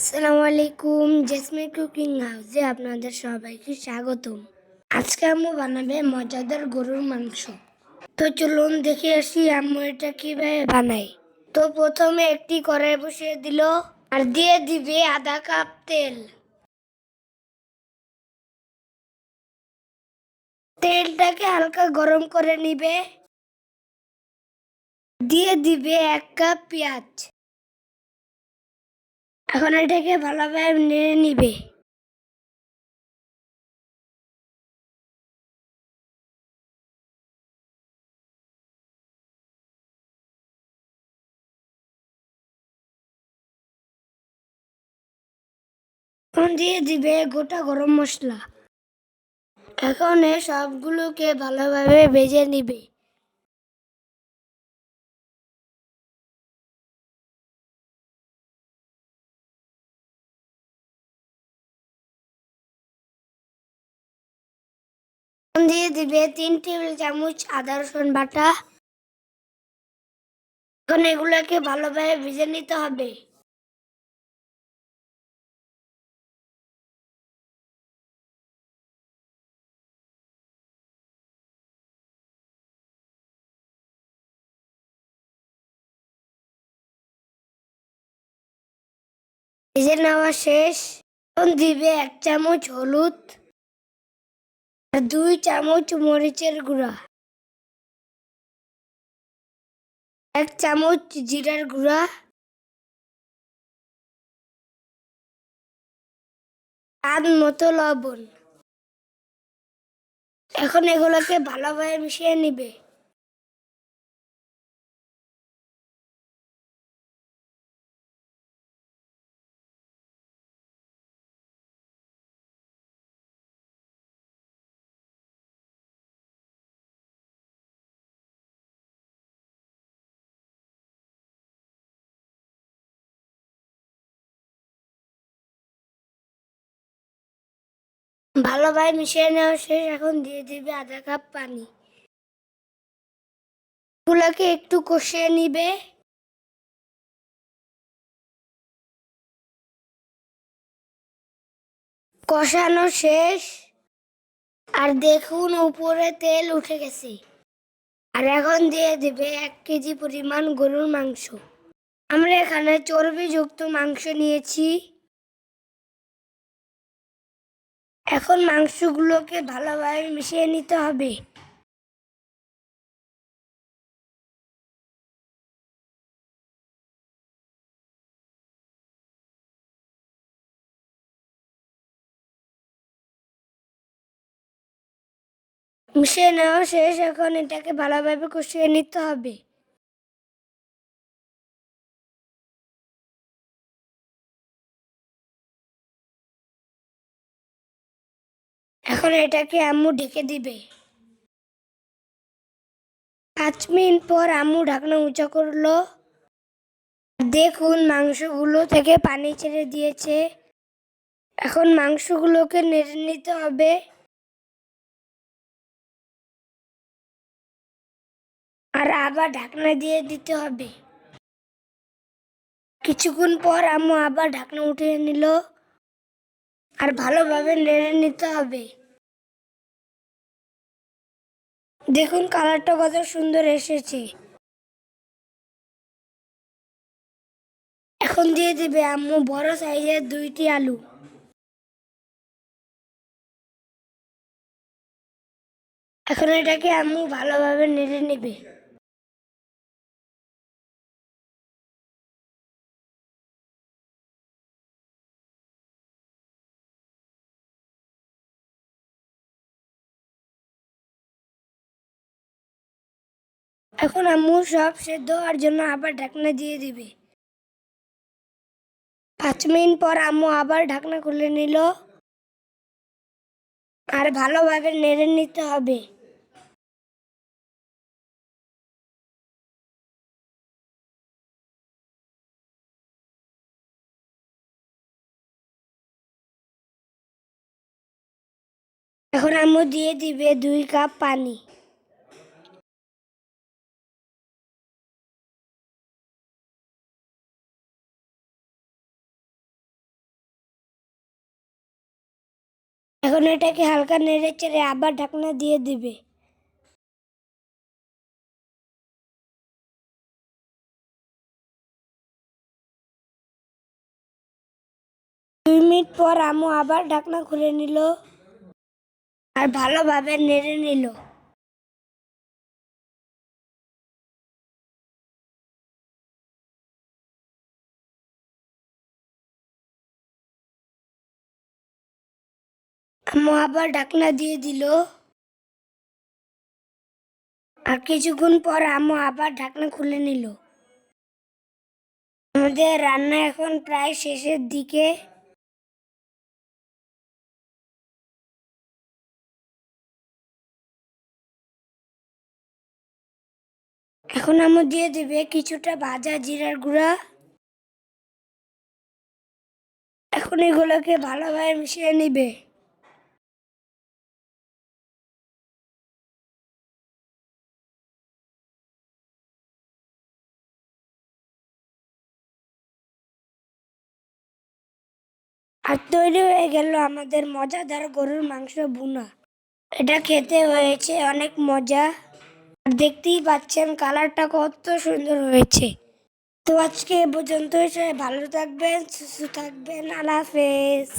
আসসালামু আলাইকুম জেসমি কুকিং হাউসে আপনাদের সবাইকে স্বাগতম। আজকে আম্মু বানাবে মজাদার গরুর মাংস। তো চলুন দেখে আসি আম্মু এটা কীভাবে বানায়। তো প্রথমে একটি কড়াই বসিয়ে দিল আর দিয়ে দিবে আধা কাপ তেল। তেলটাকে হালকা গরম করে নিবে। দিয়ে দিবে এক কাপ পেঁয়াজ। এখন এটাকে ভালোভাবে নেড়ে নিবে। এখন দিয়ে দিবে গোটা গরম মশলা। এখন সবগুলোকে ভালোভাবে ভেজে নিবে। দিয়ে দিবে তিন টেবিল চামচ আদা, রসুন বাটা। এখন এগুলোকে ভালোভাবে ভেজে নিতে হবে। ভেজে নেওয়া শেষ। দিবে এক চামচ হলুদ। আর দুই চামচ মরিচের গুঁড়া। এক চামচ জিরার গুঁড়া। স্বাদ মতো লবণ। এখন এগুলোকে ভালোভাবে মিশিয়ে নিবে। ভালোভাবে মিশিয়ে নেওয়া শেষ, এখন দিয়ে দিবে আধা কাপ পানি। এগুলোকে একটু কষিয়ে নিবে। কষানো শেষ। আর দেখুন, উপরে তেল উঠে গেছে। আর এখন দিয়ে দিবে এক কেজি পরিমাণ গরুর মাংস। আমরা এখানে চর্বিযুক্ত মাংস নিয়েছি। এখন মাংসগুলোকে ভালোভাবে মিশিয়ে নিতে হবে। মিশিয়ে নেওয়া শেষ, এখন এটাকে ভালোভাবে কষিয়ে নিতে হবে। এখন এটাকে আম্মু ঢেকে দিবে। পাঁচ মিনিট পর আম্মু ঢাকনা উঁচা করল। দেখুন, মাংসগুলো থেকে পানি ছেড়ে দিয়েছে। এখন মাংসগুলোকে নেড়ে নিতে হবে। আর আবার ঢাকনা দিয়ে দিতে হবে। কিছুক্ষণ পর আম্মু আবার ঢাকনা উঠিয়ে নিল। আর ভালোভাবে নেড়ে নিতে হবে। দেখুন, কালারটা কত সুন্দর এসেছে। এখন দিয়ে দেবে আম্মু, বড় সাইজের দুইটি আলু। এখন এটাকে আম্মু ভালোভাবে নেড়ে নেবে। এখন আম্মু সব সেদ্ধ হওয়ার জন্য আবার ঢাকনা দিয়ে দিবে। পাঁচ মিনিট পর আম্মু আবার ঢাকনা খুলে নিল। আর ভালোভাবে নেড়ে নিতে হবে। এখন আম্মু দিয়ে দিবে দুই কাপ পানি। এখন এটাকে হালকা নেড়ে চেড়ে আবার ঢাকনা দিয়ে দিবে। দুই মিনিট পর আমু আবার ঢাকনা খুলে নিল আর ভালোভাবে নেড়ে নিল। আম্মু আবার ডাকনা দিয়ে দিল। আর কিছুক্ষণ পর আম্মু আবার ঢাকনা খুলে নিল। আমাদের রান্না এখন প্রায় শেষের দিকে। এখন আম্মু দিয়ে দেবে কিছুটা ভাজা জিরার গুঁড়া। এখন এগুলোকে ভালোভাবে মিশিয়ে নিবে। আর তৈরি হয়ে গেল আমাদের মজাদার গরুর মাংস বুনা এটা খেতে হয়েছে অনেক মজা। আর দেখতেই পাচ্ছেন কালারটা কত সুন্দর হয়েছে। তো আজকে এ পর্যন্ত সবাই ভালো থাকবেন, সুস্থ থাকবেন, আল্লাহ হাফেজ।